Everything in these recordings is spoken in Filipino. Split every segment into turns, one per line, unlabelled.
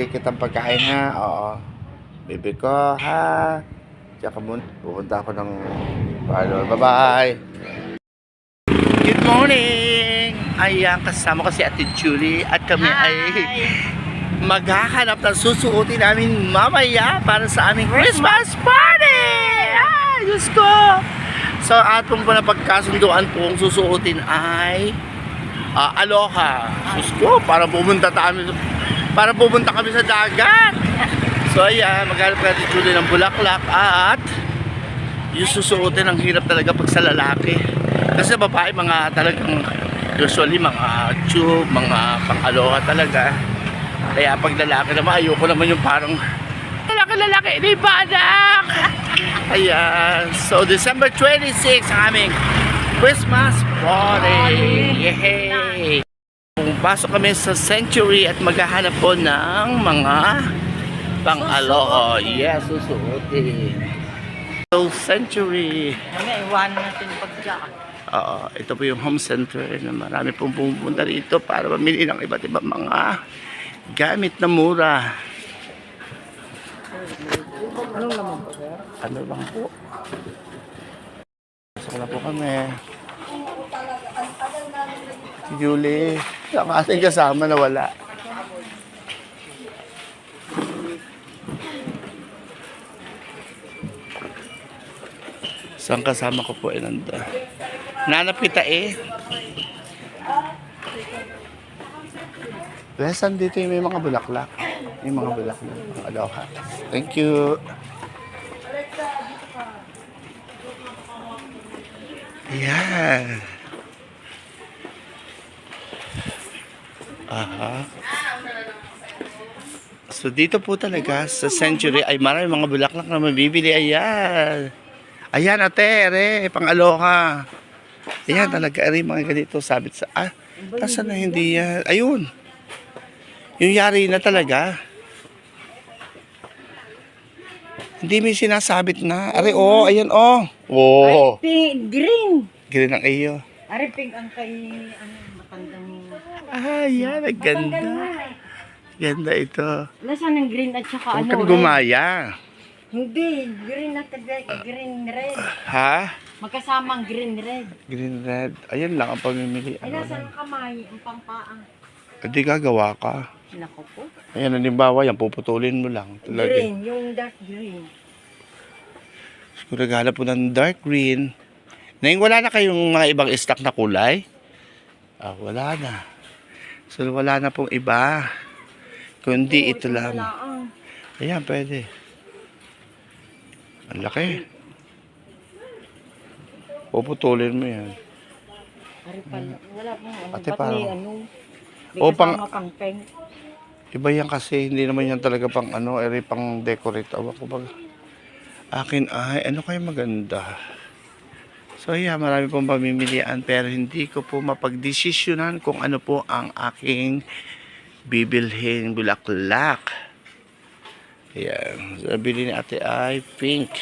bibili kitang pagkain ha. Oo. Bibi ko ha. Tsaka muna, pupunta ako ng parlor. Bye-bye. Good morning! Ayan, kasama ko si Ate Julie at kami ay maghahanap ng susuotin namin mamaya para sa aming Christmas party! Ay, Diyos ko! So, atong po na pagkasunduan po ang susuotin ay ah, aloha. Diyos ko, para pumunta kami para pupunta kami sa dagat. So, ayan, maghanap ka ni Julie ng bulaklak at yung susuotin ang hirap talaga pag sa lalaki. Kasi babae, mga talagang usually mga tube, mga pang-aloha talaga. Kaya pag lalaki naman, ayoko naman yung parang lalaki-lalaki, hindi ba anak? Ayan. So, December 26, ang aming Christmas party. Yay! Pumasok kami sa Century at maghahanap po ng mga pang-aloha. Yes, susuotin. So, Century.
Mamaya, iwanan natin pagka.
Oo, ito po yung home center na marami pong pumunta rito para mamili ng iba't ibang mga gamit na mura.
Anong naman po?
Ano lang po? Pasok na po kami. Julie, ang ating kasama na wala. Isang kasama ko po ay nanda. Nanap kita eh. Lesan dito yung may mga bulaklak. May mga bulaklak. Ang aloha. Thank you. Ayan. Aha. So dito po talaga sa Century ay marami mga bulaklak na mabibili. Ayan. Ayan ate, ere, pang aloha. Ayan talaga, ere, mga ganito sabit sa... Ah, nasa na hindi yan? Ayun. Yung yari na talaga. Hindi may sinasabit na. Are, oh, ayan, oh. Oh.
Pink, green.
Green ang iyo.
Ari, pink ang kay, ano.
Ah, yan. Ang ganda. Ganda ito.
Nasaan ang green at saka
Huwag
ano?
kang
red?
gumaya.
Hindi, green at green red.
Ha?
Magkasamang green red.
Green, red. Ayan lang ang pamimili.
Ay,
Ano
ang kamay, ang pangpaang.
Hindi gagawa ka.
Nako po.
Ayan, halimbawa yan, puputulin mo lang. Talaga.
Green, yung dark green.
Kung naghanap po ng dark green. Nang wala na kayong mga ibang stock na kulay? Ah, wala na. So, wala na pong iba. Kundi
Oo,
ito lang.
wala ang.
Ayan, pwede. Ang laki. Puputulin mo yan.
Pala, wala pong ano.
Ate, parang-
may ano? May
O, pang-. Iba yan kasi, hindi naman yan talaga pang ano, eri pang decorate. Awa ko ba? Akin ay, ano kaya maganda? So yeah, marami pong pamimilian pero hindi ko po mapagdesisyonan kung ano po ang aking bibilhin bulaklak. Ayan, sabi ni ate ay pink.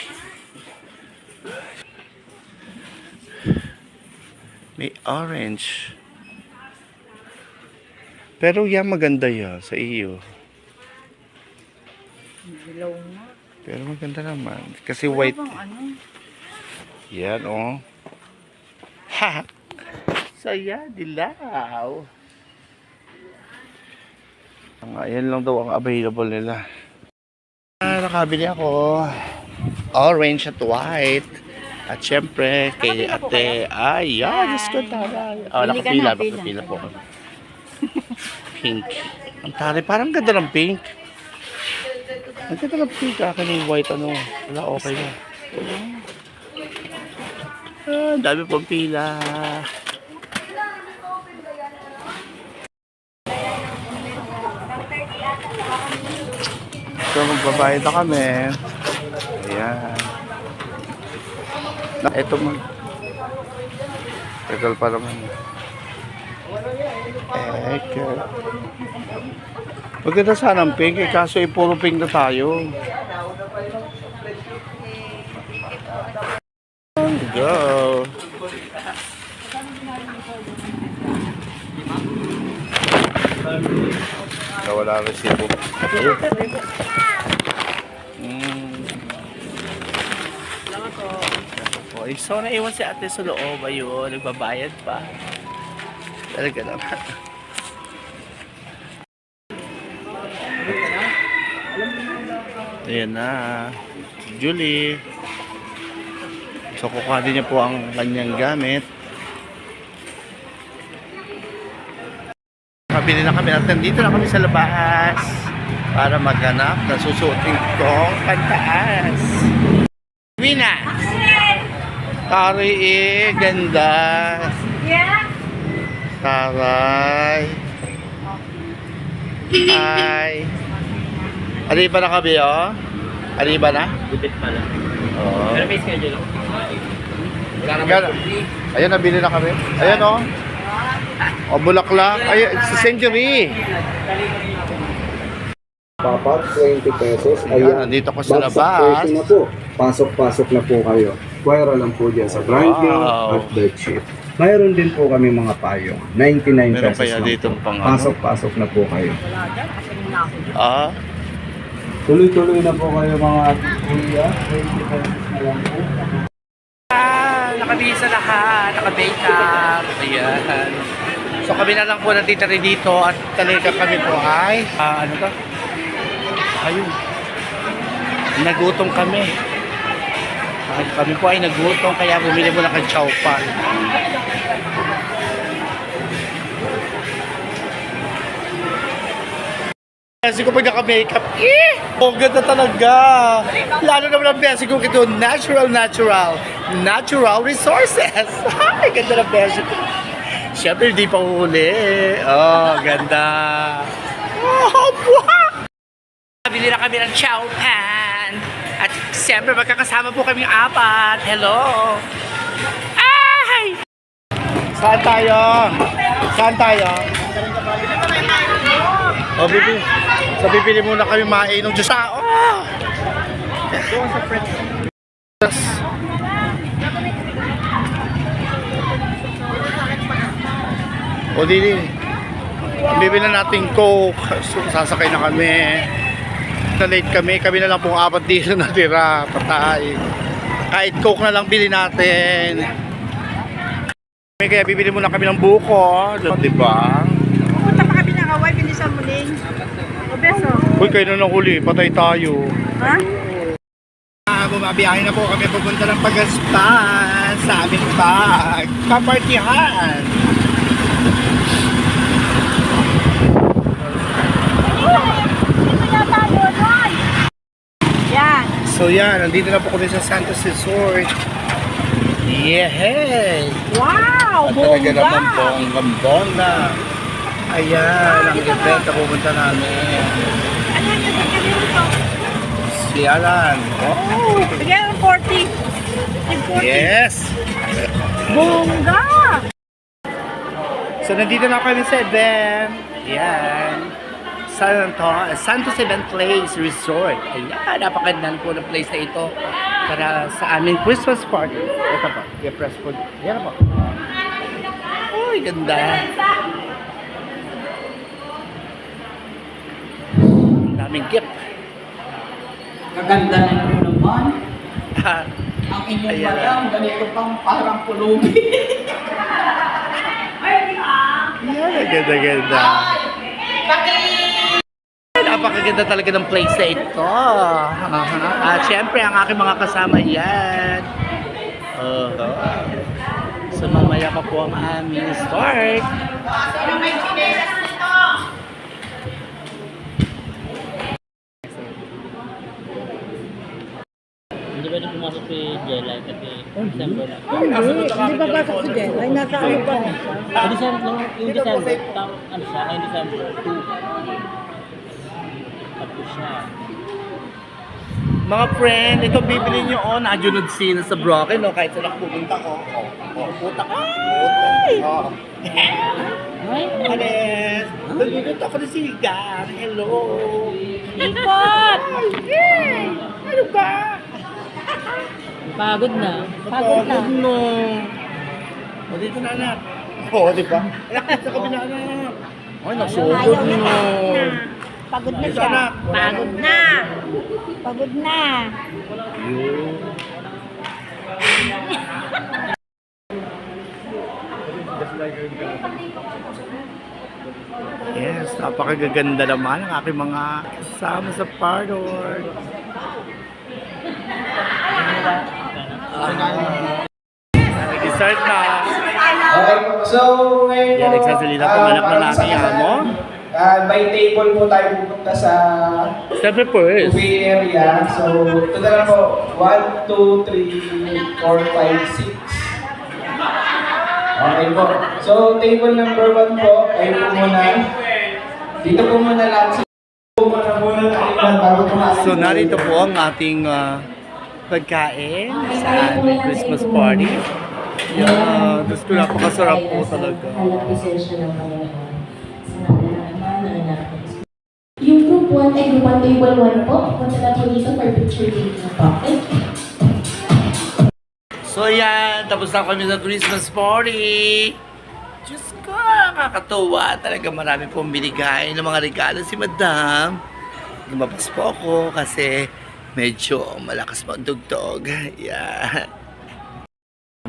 May orange. Pero yan maganda yan sa iyo.
Dilaw na.
Pero maganda naman. Kasi
Wala
white.
bang ano?
Yan, oh. Ha! Saya, dilaw. Ayan lang daw ang available nila. Ah, nakabili ako. Orange at white. At syempre, kay
Nakapila
ate, ay, yan, Diyos ko, taray. Oh,
ka
nakapila,
na, pila.
nakapila po. Pink. Ang taray, parang ganda ng pink. Ang ganda ng pink, akin yung white, ano. Wala, okay na. Ah, dami pong pila. So, magbabayad na kami. Ayan. Na, ito mo. Tagal pa naman. Eke. Maganda sana ang pink, eh, kaso eh, puro pink na tayo. Go. So, wala resibo. Mm. Okay, so naiwan si ate sa loob. Ayun, nagbabayad pa. Talaga naman. Ayan na. Julie. So kukuha din niya po ang kanyang gamit. Kabili na kami at nandito na kami sa labas para maghanap ng susuotin kong pantaas. Wina! Taray eh, ganda. Taray. Hi. Arriba na kami, oh. Arriba na?
Gupit pala.
Oo.
Pero may schedule ako.
Gana. Ayan, nabili na kami. Ayan, oh. O, bulaklak. Ay, sa Century.
Papat, 20 pesos.
Ayan, nandito ko sa labas.
presyo na po. Pasok-pasok na po kayo. Pwera lang po dyan sa Grinding
Wow.
at Bedsheet. Mayroon din po kami mga payong. 99
Meron
pesos lang
dito
po.
ano?
Pasok-pasok na po kayo.
Ah,
Tuloy-tuloy na po kayo mga kuya. 20 pesos na lang po.
Ah, nakabisa lahat, naka-make up. Ayan. So kami na lang po natitira dito at talaga kami po ay, ah, ano to? Ayun. Nagutom kami. Ah, kami po ay nagutom kaya bumili mo na kang chow pan. Kasi ko pag naka-makeup, eh! Oh, ganda talaga! Lalo naman ang besi ko ito, natural, natural. Natural resources! Ay, ganda ng besi ko. Siyempre, hindi pa huli. Oh, ganda. Oh, wow! Bili na kami ng chow pan. At siyempre, magkakasama po kami apat. Hello! Ay! Saan tayo? Saan tayo? O, bibili. So, bibili muna kami mainong Diyos. Ah, oh! O, dili. Bibili na natin Coke. So, sasakay na kami. Na late kami. Kami na lang pong apat dito natira. Patay. Kahit Coke na lang bili natin. Kaya bibili muna kami ng buko. Diba?
Pupunta pa kami ng Hawaii, bilisan mo din.
Uy, kayo na nahuli. Patay tayo.
Ha?
Ah, bumabiyahe na po kami pupunta ng Pagaspan sa aming bag. Kapartihan.
Yan.
So yan, nandito na po kami sa Santos Resort. Yeah!
Wow!
At talaga
Bongga!
naman po ang gambonga. Ayan, ang event na pupunta namin.
Ano yung kasi dito?
Si Alan. Oh,
Bigyan ng 40. Yung 40.
yes!
Bongga!
So nandito na kami sa event. Ayan. Santo, Santos Event Place Resort. Ayan, napakaganda po ng place na ito para sa aming Christmas party. Ito po, i-press po. Ayan po. Uy, ganda. Ang daming gift.
Kaganda na po naman.
Ah,
Ang inyong
Ayan.
madam, ganito pang parang pulubi.
Ayan, ang ganda-ganda. Napakaganda talaga ng place na ito. Uh-huh. At syempre, ang aking mga kasama yan. Uh, so mamaya pa po ang aming start.
Hindi ba rin pumasok si Jella kasi December na.
Hindi, hindi pa pasok si Jen. Ay, nasa ano pa na siya.
Sa December, yung December, tam, ano siya, ay December 2. Tapos siya.
Mga friend, ito bibili nyo oh, najunod sina sa Brocken, no? kahit saan pupunta ko. Oh, oh, puta ka. Oh.
Ay,
Anes, nandito ako na sigar. Hello.
Ipot!
Ano ba?
Pagod na. Pagod na.
Pagod no. O, dito na anak. Oo, di ba? Anak, dito kami na anak. Ay, nasugod no.
Pagod na siya.
anak.
Pagod na. Pagod na.
Yun. Yes, napakagaganda naman ang aking mga kasama sa parlor. Nag-start na.
Okay po. So, ngayon
Yan, nagsasalita po,
ah,
anak na
para
namin,
sa
amo.
ah, by table po tayo pupunta sa
Siyempre first.
buffet area. So, ito na lang po. 1, 2, 3, 4, 5, 6. Okay po. So, table number 1 po. Kayo po muna. Dito po muna lahat sa muna muna tayo bago pumasok.
So narito po ang ating ah, pagkain sa ating Christmas party. Yeah, Diyos ko napakasarap po talaga.
Yung group 1 ay group 1 table 1 po. Punta na po dito for picture taking po.
So yan, tapos na kami sa Christmas party. Diyos ko, nakakatuwa. Talaga marami pong binigay ng mga regalo si Madam. Lumabas po ako kasi medyo malakas magdugtog. Yan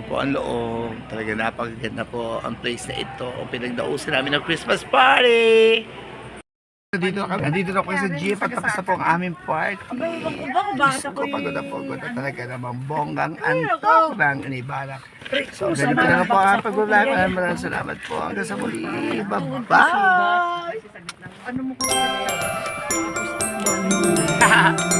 po ang loob. Talaga napakaganda po ang place na ito. Pinagdausin namin ng Christmas party. Nandito na kami. Nandito na kami sa jeep at tapos na po ang aming part.
Bako bakit ako
Diyos ko, pagod na pagod na talaga naman bonggang antok ng inibalak. So, ganito na po ang pag-vlog. Maraming salamat po. Hanggang sa muli. Bye-bye!